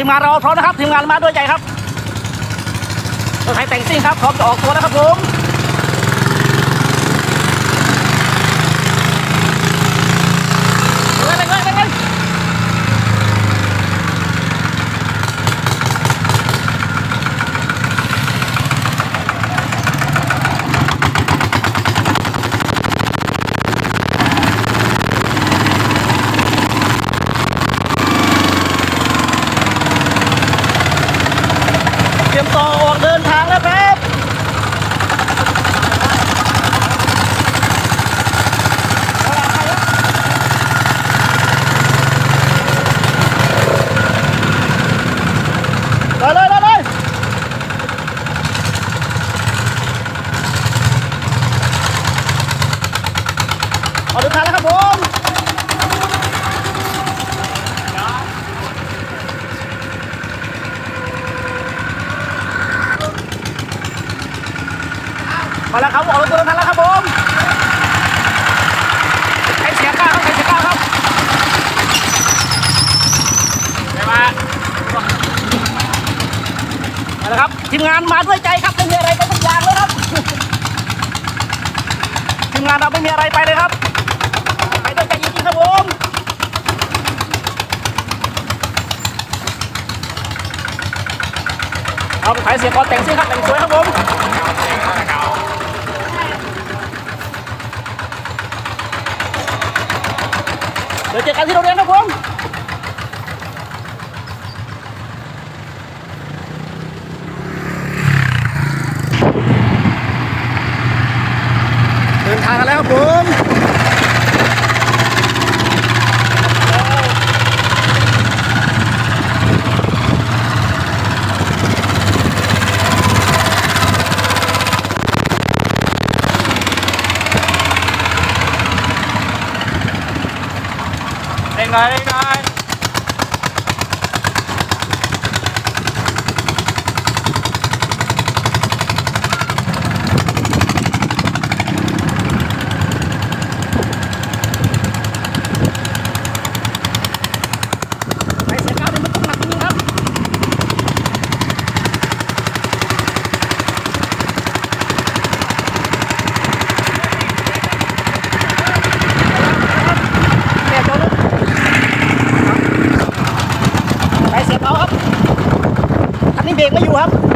ทีมงานเราพร้อมนะครับทีมงานมาด้วยใจครับรถไถแต่งซิ่งครับพร้อมจะออกตัวแล้วครับผมไปเลยไปเลยไปเลยเต รียมตัวออกเดินทางแล้วครับเลยเลยเลยเลยออกเดินทางแล้วครับผม มาแล้วครับออกเดินทางแล้วครับผมใช้เสียงก้าครับใช้เสียงก้าครับไปมาเอาละครับทีมงานมาด้วยใจครับไม่มีอะไรไปทุกอย่างเลยครับทีมงานเราไม่มีอะไรไปเลยครับ ไปด้วยใจจริงๆครับผมเอาไปขายเสียก่อนแต่งซิครับแต่งสวยครับผม ดี๋ยวเจอกันที่โรงเรียนนะผมเดินทางกันแล้วครับผม Lấy nó. เสียบเอาครับอันนี้เบรกไม่อยู่ครับ